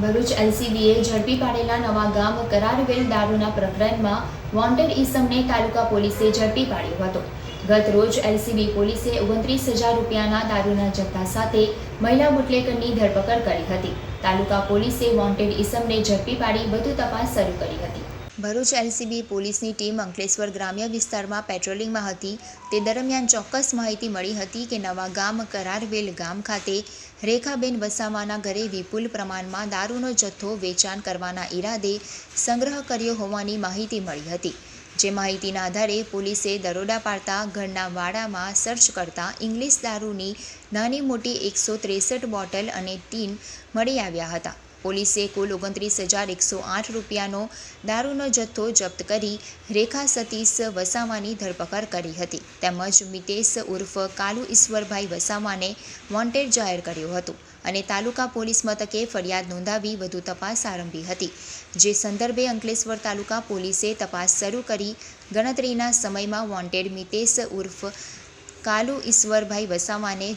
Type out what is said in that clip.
ભરૂચ એલસીબીએ ઝડપી પાડેલા નવા ગામ કરારવેલ દારૂના પ્રકરણમાં વોન્ટેડ ઈસમને તાલુકા પોલીસે ઝડપી પાડ્યો હતો. ગત રોજ એલસીબી પોલીસે ઓગણત્રીસ હજાર રૂપિયાના દારૂના જથ્થા સાથે મહિલા બુટલેકરની ધરપકડ કરી હતી. તાલુકા પોલીસે વોન્ટેડ ઈસમને ઝડપી પાડી વધુ તપાસ શરૂ કરી હતી. ભરૂચ એલસીબી પોલીસની ટીમ અંકલેશ્વર ગ્રામ્ય વિસ્તારમાં પેટ્રોલિંગમાં હતી. તે દરમિયાન ચોક્કસ માહિતી મળી હતી કે નવા ગામ કરારવેલ ગામ ખાતે રેખાબેન વસાવાના ઘરે વિપુલ પ્રમાણમાં દારૂનો જથ્થો વેચાણ કરવાના ઈરાદે સંગ્રહ કર્યો હોવાની માહિતી મળી હતી. જે માહિતીના આધારે પોલીસે દરોડા પાડતા ઘરના વાડામાં સર્ચ કરતા ઇંગ્લિશ દારૂની નાની મોટી એકસો ત્રેસઠ બોટલ અને ટીન મળી આવ્યા હતા. પોલીસે કુલ ઓગણત્રીસ હજાર એકસો આઠ રૂપિયાનો દારૂનો જથ્થો જપ્ત કરી રેખા સતીશ વસાવાની ધરપકડ કરી હતી. તેમજ મિતેશ ઉર્ફ કાલુ ઈશ્વરભાઈ વસાવાને વોન્ટેડ જાહેર કર્યું હતું અને તાલુકા પોલીસ મથકે ફરિયાદ નોંધાવી વધુ તપાસ આરંભી હતી. જે સંદર્ભે અંકલેશ્વર તાલુકા પોલીસે તપાસ શરૂ કરી ગણતરીના સમયમાં વોન્ટેડ મિતેશ ઉર્ફ કાલુ ઈશ્વરભાઈ વસાવાને